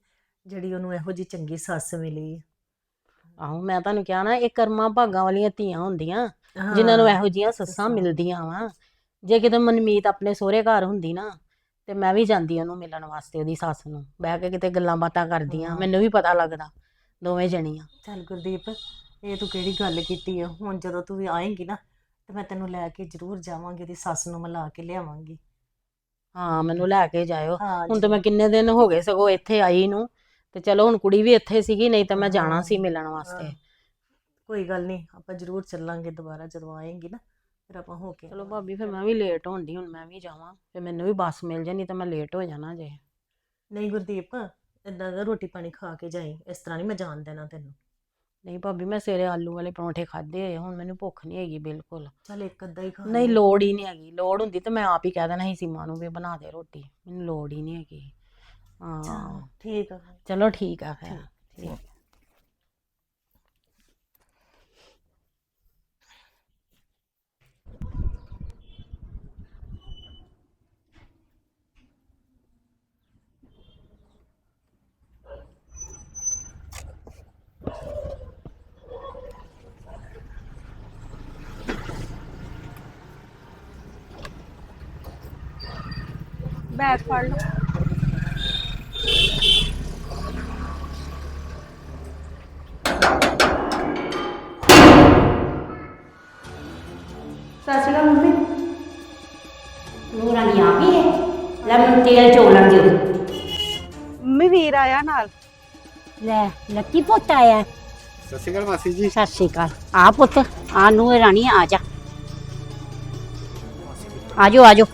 ਜਿਹੜੀ ਉਹਨੂੰ ਇਹੋ ਜੀ ਚੰਗੀ ਸੱਸ ਮਿਲੀ। ਆਹੋ ਮੈਂ ਤੁਹਾਨੂੰ ਕਿਹਾ ਨਾ ਇਹ ਕਰਮਾਂ ਭਾਗਾਂ ਵਾਲੀਆਂ ਧੀਆਂ ਹੁੰਦੀਆਂ ਆ ਜਿਨ੍ਹਾਂ ਨੂੰ ਇਹੋ ਜਿਹੀਆਂ ਸੱਸਾਂ। ਮਿਲਦੀਆਂ ਵਾ। ਜੇ ਕਿਤੇ ਮਨਮੀਤ ਆਪਣੇ ਸਹੁਰੇ ਘਰ ਹੁੰਦੀ ਨਾ ਤੇ ਮੈਂ ਵੀ ਜਾਂਦੀ ਉਹਨੂੰ ਮਿਲਣ ਵਾਸਤੇ ਉਹਦੀ ਸੱਸ ਨੂੰ। ਬਹਿ ਕੇ ਕਿਤੇ ਗੱਲਾਂ ਬਾਤਾਂ ਕਰਦੀਆਂ ਹਾਂ। ਮੈਨੂੰ ਵੀ ਪਤਾ ਲੱਗਦਾ ਦੋਵੇਂ ਜਣੀਆਂ। ਚੱਲ ਗੁਰਦੀਪ ਇਹ ਤੂੰ ਕਿਹੜੀ ਗੱਲ ਕੀਤੀ ਆ? ਹੁਣ ਜਦੋਂ ਤੂੰ ਵੀ ਆਏਂਗੀ ਨਾ ਤੇ ਮੈਂ ਤੈਨੂੰ ਲੈ ਕੇ ਜ਼ਰੂਰ ਜਾਵਾਂਗੀ ਉਹਦੀ ਸੱਸ ਨੂੰ ਮਿਲਾ ਕੇ ਲਿਆਵਾਂਗੀ। ਹਾਂ ਮੈਨੂੰ ਲੈ ਕੇ ਜਾਇਓ। ਹਾਂ ਹੁਣ ਤਾਂ ਮੈਂ ਕਿੰਨੇ ਦਿਨ ਹੋ ਗਏ ਸਗੋਂ ਇੱਥੇ ਆਈ ਨੂੰ। ਤੇ ਚਲੋ ਹੁਣ ਕੁੜੀ ਵੀ ਇੱਥੇ ਸੀਗੀ ਨਹੀਂ ਤਾਂ ਮੈਂ ਜਾਣਾ ਸੀ ਮਿਲਣ ਵਾਸਤੇ। ਕੋਈ ਗੱਲ ਨਹੀਂ ਆਪਾਂ ਜ਼ਰੂਰ ਚੱਲਾਂਗੇ ਦੁਬਾਰਾ ਜਦੋਂ ਆਏਂਗੀ ਨਾ ਫਿਰ ਆਪਾਂ ਹੋ ਕੇ ਚਲੋ ਭਾਬੀ ਫਿਰ ਮੈਂ ਵੀ ਲੇਟ ਹੋਣ ਦੀ ਹੁਣ ਮੈਂ ਵੀ ਜਾਵਾਂ। ਫਿਰ ਮੈਨੂੰ ਵੀ ਬੱਸ ਮਿਲ ਜਾਣੀ ਤਾਂ ਮੈਂ ਲੇਟ ਹੋ ਜਾਣਾ ਜੇ। ਨਹੀਂ ਗੁਰਦੀਪ ਏਦਾਂ ਦਾ ਰੋਟੀ ਪਾਣੀ ਖਾ ਕੇ ਜਾਈ ਇਸ ਤਰ੍ਹਾਂ ਨਹੀਂ ਮੈਂ ਜਾਣ ਦੇਣਾ ਤੈਨੂੰ। ਨਹੀਂ ਭਾਬੀ ਮੈਂ ਸਵੇਰੇ ਆਲੂ ਵਾਲੇ ਪਰੌਂਠੇ ਖਾਦੇ ਹੋਏ ਹੁਣ ਮੈਨੂੰ ਭੁੱਖ ਨਹੀਂ ਹੈਗੀ ਬਿਲਕੁਲ ਚੱਲ ਇੱਕ ਅੱਧਾ ਹੀ ਖਾ ਨਹੀਂ। ਲੋੜ ਹੀ ਨਹੀਂ ਹੈਗੀ ਲੋੜ ਹੁੰਦੀ ਤਾਂ ਮੈਂ ਆਪ ਹੀ ਕਹਿ ਦੇਣਾ ਸੀ ਸੀਮਾ ਨੂੰ ਵੀ ਬਣਾ ਦੇ ਰੋਟੀ ਮੈਨੂੰ ਲੋੜ ਹੀ ਨਹੀਂ ਹੈਗੀ ਹਾਂ ਠੀਕ ਆ। ਚਲੋ ਠੀਕ ਆ ਫਿਰ ਠੀਕ। ਬੈਗ ਫੜ ਲਓ। ਸਤਿ ਸ਼੍ਰੀ ਅਕਾਲ ਮੰਮੀ। ਨੂਰਾਂ ਦੀ ਆ ਗਈ ਹੈ। ਲੈ ਮੈਨੂੰ ਤੇਲ ਚੋਲਣ ਦਿਓ। ਮੰਮੀ ਵੀਰ ਆਇਆ ਨਾਲ। ਲੈ ਲੱਕੀ ਪੁੱਤ ਆਇਆ। ਸਤਿ ਸ਼੍ਰੀ ਅਕਾਲ ਮਾਸੀ ਜੀ। ਸਤਿ ਸ਼੍ਰੀ ਅਕਾਲ। ਆ ਪੁੱਤ ਆ ਨੂੰ ਰਾਣੀ ਆ ਜਾ। ਆਜੋ ਆਜੋ